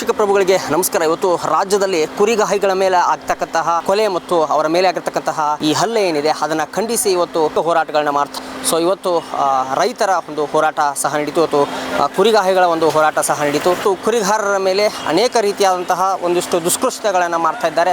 ವೀಕ್ಷಕ ಪ್ರಭುಗಳಿಗೆ ನಮಸ್ಕಾರ. ಇವತ್ತು ರಾಜ್ಯದಲ್ಲಿ ಕುರಿಗಾಹಿಗಳ ಮೇಲೆ ಆಗ್ತಕ್ಕಂತಹ ಕೊಲೆ ಮತ್ತು ಅವರ ಮೇಲೆ ಆಗಿರ್ತಕ್ಕಂತಹ ಈ ಹಲ್ಲೆ ಏನಿದೆ, ಅದನ್ನ ಖಂಡಿಸಿ ಇವತ್ತು ಹೋರಾಟಗಳನ್ನ ಮಾಡ್ತಾ, ಸೊ ಇವತ್ತು ರೈತರ ಒಂದು ಹೋರಾಟ ಸಹ ನಡೀತು. ಇವತ್ತು ಕುರಿಗಾಹಿಗಳ ಒಂದು ಹೋರಾಟ ಸಹ ನಡೀತು. ಇವತ್ತು ಕುರಿಗಾರರ ಮೇಲೆ ಅನೇಕ ರೀತಿಯಾದಂತಹ ಒಂದಿಷ್ಟು ದುಷ್ಕೃತ್ಯಗಳನ್ನು ಮಾಡ್ತಾ ಇದ್ದಾರೆ.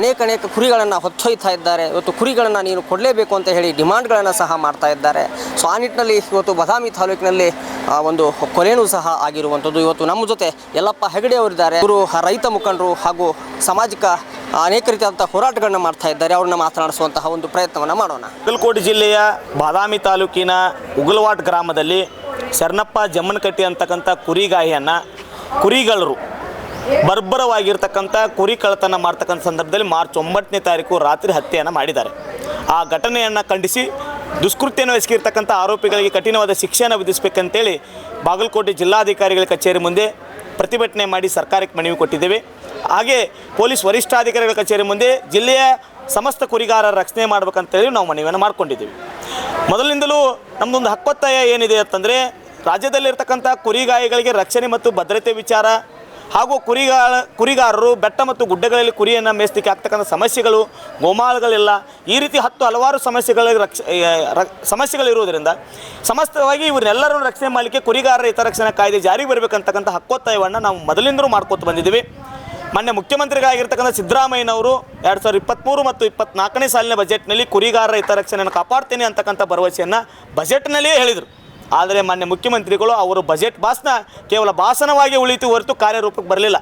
ಅನೇಕ ಅನೇಕ ಕುರಿಗಳನ್ನು ಹೊತ್ತೊಯ್ತಾ ಇದ್ದಾರೆ. ಇವತ್ತು ಕುರಿಗಳನ್ನು ನೀನು ಕೊಡಲೇಬೇಕು ಅಂತ ಹೇಳಿ ಡಿಮಾಂಡ್ಗಳನ್ನು ಸಹ ಮಾಡ್ತಾ ಇದ್ದಾರೆ. ಸೊ ಆ ನಿಟ್ಟಿನಲ್ಲಿ ಇವತ್ತು ಬದಾಮಿ ತಾಲೂಕಿನಲ್ಲಿ ಆ, ಒಂದು ಕೊನೆಯೂ ಸಹ ಆಗಿರುವಂಥದ್ದು. ಇವತ್ತು ನಮ್ಮ ಜೊತೆ ಯಲ್ಲಪ್ಪ ಹೆಗಡೆ ಅವರಿದ್ದಾರೆ. ಇವರು ರೈತ ಮುಖಂಡರು ಹಾಗೂ ಸಾಮಾಜಿಕ ಅನೇಕ ರೀತಿಯಾದಂಥ ಹೋರಾಟಗಳನ್ನ ಮಾಡ್ತಾ ಇದ್ದಾರೆ. ಅವ್ರನ್ನ ಮಾತನಾಡಿಸುವಂತಹ ಒಂದು ಪ್ರಯತ್ನವನ್ನು ಮಾಡೋಣ. ಬಾಗಲಕೋಟೆ ಜಿಲ್ಲೆಯ ಬಾದಾಮಿ ತಾಲೂಕಿನ ಉಗಲವಾಟ್ ಗ್ರಾಮದಲ್ಲಿ ಶರಣಪ್ಪ ಜಮ್ಮನಕಟ್ಟಿ ಅಂತಕ್ಕಂಥ ಕುರಿಗಾಯಿಯನ್ನು ಕುರಿಗಳರು ಬರ್ಬರವಾಗಿರ್ತಕ್ಕಂಥ ಕುರಿ ಕಳ್ಳತನ ಮಾಡ್ತಕ್ಕಂಥ ಸಂದರ್ಭದಲ್ಲಿ ಮಾರ್ಚ್ ಒಂಬತ್ತನೇ ತಾರೀಕು ರಾತ್ರಿ ಹತ್ಯೆಯನ್ನು ಮಾಡಿದ್ದಾರೆ. ಆ ಘಟನೆಯನ್ನು ಖಂಡಿಸಿ ದುಷ್ಕೃತ್ಯವನ್ನು ಎಸಗಿರ್ತಕ್ಕಂಥ ಆರೋಪಿಗಳಿಗೆ ಕಠಿಣವಾದ ಶಿಕ್ಷೆಯನ್ನು ವಿಧಿಸಬೇಕಂತೇಳಿ ಬಾಗಲಕೋಟೆ ಜಿಲ್ಲಾಧಿಕಾರಿಗಳ ಕಚೇರಿ ಮುಂದೆ ಪ್ರತಿಭಟನೆ ಮಾಡಿ ಸರ್ಕಾರಕ್ಕೆ ಮನವಿ ಕೊಟ್ಟಿದ್ದೇವೆ. ಹಾಗೆ ಪೊಲೀಸ್ ವರಿಷ್ಠಾಧಿಕಾರಿಗಳ ಕಚೇರಿ ಮುಂದೆ ಜಿಲ್ಲೆಯ ಸಮಸ್ತ ಕುರಿಗಾರರ ರಕ್ಷಣೆ ಮಾಡ್ಬೇಕಂತೇಳಿ ನಾವು ಮನವಿಯನ್ನು ಮಾಡ್ಕೊಂಡಿದ್ದೀವಿ. ಮೊದಲಿನಿಂದಲೂ ನಮ್ಮದೊಂದು ಹಕ್ಕೊತ್ತಾಯ ಏನಿದೆ ಅಂತಂದರೆ ರಾಜ್ಯದಲ್ಲಿರ್ತಕ್ಕಂಥ ಕುರಿಗಾಯಿಗಳಿಗೆ ರಕ್ಷಣೆ ಮತ್ತು ಭದ್ರತೆ ವಿಚಾರ ಹಾಗೂ ಕುರಿಗಾಳ ಕುರಿಗಾರರು ಬೆಟ್ಟ ಮತ್ತು ಗುಡ್ಡಗಳಲ್ಲಿ ಕುರಿಯನ್ನು ಮೇಯಿಸ್ಲಿಕ್ಕೆ ಆಗ್ತಕ್ಕಂಥ ಸಮಸ್ಯೆಗಳು ಗೋಮಾಳಗಳಿಲ್ಲ. ಈ ರೀತಿ ಹತ್ತು ಹಲವಾರು ಸಮಸ್ಯೆಗಳ ರಕ್ಷ ಸಮಸ್ಯೆಗಳಿರುವುದರಿಂದ ಸಮಸ್ತವಾಗಿ ಇವರೆಲ್ಲರನ್ನು ರಕ್ಷಣೆ ಮಾಡಲಿಕ್ಕೆ ಕುರಿಗಾರರ ಹಿತರಕ್ಷಣಾ ಕಾಯ್ದೆ ಜಾರಿಗೆ ಬರಬೇಕಂತಕ್ಕಂಥ ಹಕ್ಕೊತ್ತಾಯವನ್ನು ನಾವು ಮೊದಲಿಂದಲೂ ಮಾಡ್ಕೋತ ಬಂದಿದ್ದೀವಿ. ಮೊನ್ನೆ ಮುಖ್ಯಮಂತ್ರಿಗಳಾಗಿರ್ತಕ್ಕಂಥ ಸಿದ್ದರಾಮಯ್ಯನವರು ಎರಡು ಸಾವಿರದ ಇಪ್ಪತ್ತ್ಮೂರು ಮತ್ತು ಇಪ್ಪತ್ನಾಲ್ಕನೇ ಸಾಲಿನ ಬಜೆಟ್ನಲ್ಲಿ ಕುರಿಗಾರರ ಹಿತರಕ್ಷಣೆಯನ್ನು ಕಾಪಾಡ್ತೇನೆ ಅಂತಕ್ಕಂಥ ಭರವಸೆಯನ್ನು ಬಜೆಟ್ನಲ್ಲಿಯೇ ಹೇಳಿದರು. ಆದರೆ ಮಾನ್ಯ ಮುಖ್ಯಮಂತ್ರಿಗಳು ಅವರು ಬಜೆಟ್ ಭಾಷಣ ಕೇವಲ ಭಾಷಣವಾಗಿ ಉಳಿತು ಹೊರತು ಕಾರ್ಯರೂಪಕ್ಕೆ ಬರಲಿಲ್ಲ.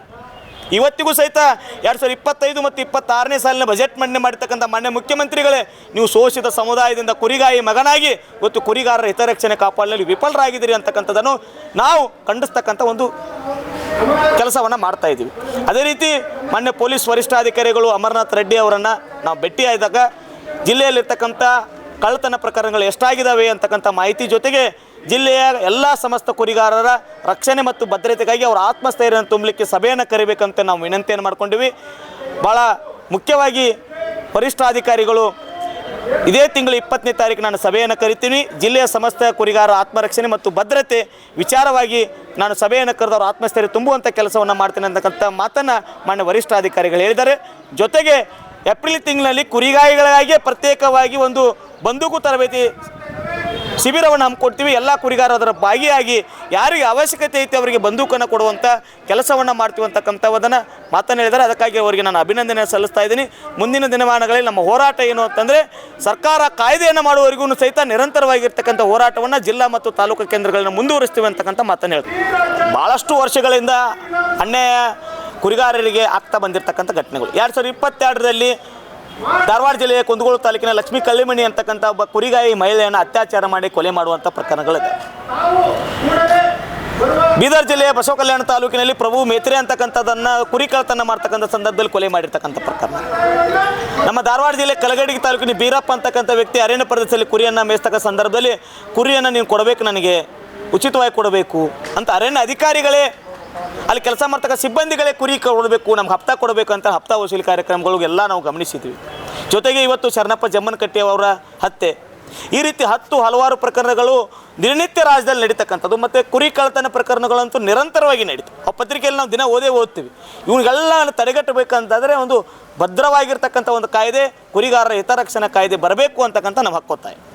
ಇವತ್ತಿಗೂ ಸಹಿತ ಎರಡು ಸಾವಿರದ ಇಪ್ಪತ್ತೈದು ಮತ್ತು ಇಪ್ಪತ್ತಾರನೇ ಸಾಲಿನ ಬಜೆಟ್ ಮಂಡನೆ ಮಾಡಿರ್ತಕ್ಕಂಥ ಮಾನ್ಯ ಮುಖ್ಯಮಂತ್ರಿಗಳೇ, ನೀವು ಶೋಷಿತ ಸಮುದಾಯದಿಂದ ಕುರಿಗಾಯಿ ಮಗನಾಗಿ ಇವತ್ತು ಕುರಿಗಾರರ ಹಿತರಕ್ಷಣೆ ಕಾಪಾಡಲು ವಿಫಲರಾಗಿದ್ದೀರಿ ಅಂತಕ್ಕಂಥದ್ದನ್ನು ನಾವು ಖಂಡಿಸ್ತಕ್ಕಂಥ ಒಂದು ಕೆಲಸವನ್ನು ಮಾಡ್ತಾ ಇದ್ದೀವಿ. ಅದೇ ರೀತಿ ಮಾನ್ಯ ಪೊಲೀಸ್ ವರಿಷ್ಠಾಧಿಕಾರಿಗಳು ಅಮರನಾಥ್ ರೆಡ್ಡಿ ಅವರನ್ನು ನಾವು ಭೇಟಿಯಾದಾಗ ಜಿಲ್ಲೆಯಲ್ಲಿರ್ತಕ್ಕಂಥ ಕಳ್ಳತನ ಪ್ರಕರಣಗಳು ಎಷ್ಟಾಗಿದ್ದಾವೆ ಅಂತಕ್ಕಂಥ ಮಾಹಿತಿ ಜೊತೆಗೆ ಜಿಲ್ಲೆಯ ಎಲ್ಲ ಸಮಸ್ತ ಕುರಿಗಾರರ ರಕ್ಷಣೆ ಮತ್ತು ಭದ್ರತೆಗಾಗಿ ಅವರ ಆತ್ಮಸ್ಥೈರ್ಯವನ್ನು ತುಂಬಲಿಕ್ಕೆ ಸಭೆಯನ್ನು ಕರಿಬೇಕಂತ ನಾವು ವಿನಂತಿಯನ್ನು ಮಾಡಿಕೊಂಡಿವಿ. ಭಾಳ ಮುಖ್ಯವಾಗಿ ವರಿಷ್ಠಾಧಿಕಾರಿಗಳು ಇದೇ ತಿಂಗಳು ಇಪ್ಪತ್ತನೇ ತಾರೀಕು ನಾನು ಸಭೆಯನ್ನು ಕರಿತೀನಿ. ಜಿಲ್ಲೆಯ ಸಮಸ್ತ ಕುರಿಗಾರ ಆತ್ಮರಕ್ಷಣೆ ಮತ್ತು ಭದ್ರತೆ ವಿಚಾರವಾಗಿ ನಾನು ಸಭೆಯನ್ನು ಕರೆದು ಅವರ ಆತ್ಮಸ್ಥೈರ್ಯ ತುಂಬುವಂಥ ಕೆಲಸವನ್ನು ಮಾಡ್ತೇನೆ ಅಂತಕ್ಕಂಥ ಮಾತನ್ನು ಮಾನ್ಯ ವರಿಷ್ಠಾಧಿಕಾರಿಗಳು ಹೇಳಿದ್ದಾರೆ. ಜೊತೆಗೆ ಏಪ್ರಿಲ್ ತಿಂಗಳಲ್ಲಿ ಕುರಿಗಾಯಿಗಳಿಗಾಗಿಯೇ ಪ್ರತ್ಯೇಕವಾಗಿ ಒಂದು ಬಂದೂಕು ತರಬೇತಿ ಶಿಬಿರವನ್ನು ಹಮ್ಮಿಕೊಡ್ತೀವಿ ಎಲ್ಲ ಕುರಿಗಾರ ಅದರ ಭಾಗಿಯಾಗಿ ಯಾರಿಗೆ ಅವಶ್ಯಕತೆ ಐತೆ ಅವರಿಗೆ ಬಂದೂಕನ್ನು ಕೊಡುವಂಥ ಕೆಲಸವನ್ನು ಮಾಡ್ತೀವಿ ಅಂತಕ್ಕಂಥವದನ್ನು ಮಾತನ್ನು ಹೇಳಿದರೆ ಅದಕ್ಕಾಗಿ ಅವರಿಗೆ ನಾನು ಅಭಿನಂದನೆ ಸಲ್ಲಿಸ್ತಾ ಇದ್ದೀನಿ. ಮುಂದಿನ ದಿನಮಾನಗಳಲ್ಲಿ ನಮ್ಮ ಹೋರಾಟ ಏನು ಅಂತಂದರೆ ಸರ್ಕಾರ ಕಾಯ್ದೆಯನ್ನು ಮಾಡುವವರೆಗೂ ಸಹಿತ ನಿರಂತರವಾಗಿರ್ತಕ್ಕಂಥ ಹೋರಾಟವನ್ನು ಜಿಲ್ಲಾ ಮತ್ತು ತಾಲೂಕು ಕೇಂದ್ರಗಳನ್ನು ಮುಂದುವರಿಸ್ತೀವಿ ಅಂತಕ್ಕಂಥ ಮಾತನ್ನು ಹೇಳ್ತೀವಿ ಭಾಳಷ್ಟು ವರ್ಷಗಳಿಂದ ಅನ್ಯಾಯ ಕುರಿಗಾರರಿಗೆ ಆಗ್ತಾ ಬಂದಿರತಕ್ಕಂಥ ಘಟನೆಗಳು. ಎರಡು ಸಾವಿರದ ಇಪ್ಪತ್ತೆರಡರಲ್ಲಿ ಧಾರವಾಡ ಜಿಲ್ಲೆಯ ಕುಂದಗೋಳ ತಾಲೂಕಿನ ಲಕ್ಷ್ಮೀ ಕಲ್ಲಿಮಣಿ ಅಂತಕ್ಕಂಥ ಒಬ್ಬ ಕುರಿಗಾಯಿ ಮಹಿಳೆಯನ್ನು ಅತ್ಯಾಚಾರ ಮಾಡಿ ಕೊಲೆ ಮಾಡುವಂಥ ಪ್ರಕರಣಗಳಿದೆ. ಬೀದರ್ ಜಿಲ್ಲೆಯ ಬಸವ ಕಲ್ಯಾಣ ತಾಲೂಕಿನಲ್ಲಿ ಪ್ರಭು ಮೇತ್ರೆ ಅಂತಕ್ಕಂಥದ್ದನ್ನು ಕುರಿ ಕಳತನ ಮಾಡ್ತಕ್ಕಂಥ ಸಂದರ್ಭದಲ್ಲಿ ಕೊಲೆ ಮಾಡಿರ್ತಕ್ಕಂಥ ಪ್ರಕರಣ. ನಮ್ಮ ಧಾರವಾಡ ಜಿಲ್ಲೆ ಕಲಗಡಿಗೆ ತಾಲೂಕಿನ ಬೀರಪ್ಪ ಅಂತಕ್ಕಂಥ ವ್ಯಕ್ತಿ ಅರಣ್ಯ ಪ್ರದೇಶದಲ್ಲಿ ಕುರಿಯನ್ನು ಮೇಯಿಸ್ತಕ್ಕ ಸಂದರ್ಭದಲ್ಲಿ ಕುರಿಯನ್ನು ನೀವು ಕೊಡಬೇಕು ನನಗೆ, ಉಚಿತವಾಗಿ ಕೊಡಬೇಕು ಅಂತ ಅರಣ್ಯ ಅಧಿಕಾರಿಗಳೇ ಅಲ್ಲಿ ಕೆಲಸ ಮಾಡ್ತಕ್ಕ ಸಿಬ್ಬಂದಿಗಳೇ ಕುರಿ ಕೊಡಬೇಕು, ನಮ್ಗೆ ಹಪ್ತಾ ಕೊಡಬೇಕು ಅಂತ ಹಪ್ತಾ ವಸೂಲಿ ಕಾರ್ಯಕ್ರಮಗಳು ಎಲ್ಲ ನಾವು ಗಮನಿಸಿದ್ವಿ. ಜೊತೆಗೆ ಇವತ್ತು ಶರಣಪ್ಪ ಜಮ್ಮನಕಟ್ಟಿ ಅವರ ಹತ್ಯೆ. ಈ ರೀತಿ ಹತ್ತು ಹಲವಾರು ಪ್ರಕರಣಗಳು ದಿನನಿತ್ಯ ರಾಜ್ಯದಲ್ಲಿ ನಡೀತಕ್ಕಂಥದ್ದು ಮತ್ತು ಕುರಿ ಕಳ್ಳತನ ಪ್ರಕರಣಗಳಂತೂ ನಿರಂತರವಾಗಿ ನಡೀತು. ಆ ಪತ್ರಿಕೆಯಲ್ಲಿ ನಾವು ದಿನ ಓದೇ ಓದ್ತೀವಿ. ಇವನ್ನೆಲ್ಲ ತಡೆಗಟ್ಟಬೇಕಂತಾದರೆ ಒಂದು ಭದ್ರವಾಗಿರ್ತಕ್ಕಂಥ ಒಂದು ಕಾಯ್ದೆ, ಕುರಿಗಾರರ ಹಿತರಕ್ಷಣಾ ಕಾಯ್ದೆ ಬರಬೇಕು ಅಂತಕ್ಕಂಥ ನಮ್ಮ ಹಕ್ಕೊತ್ತಾಯ.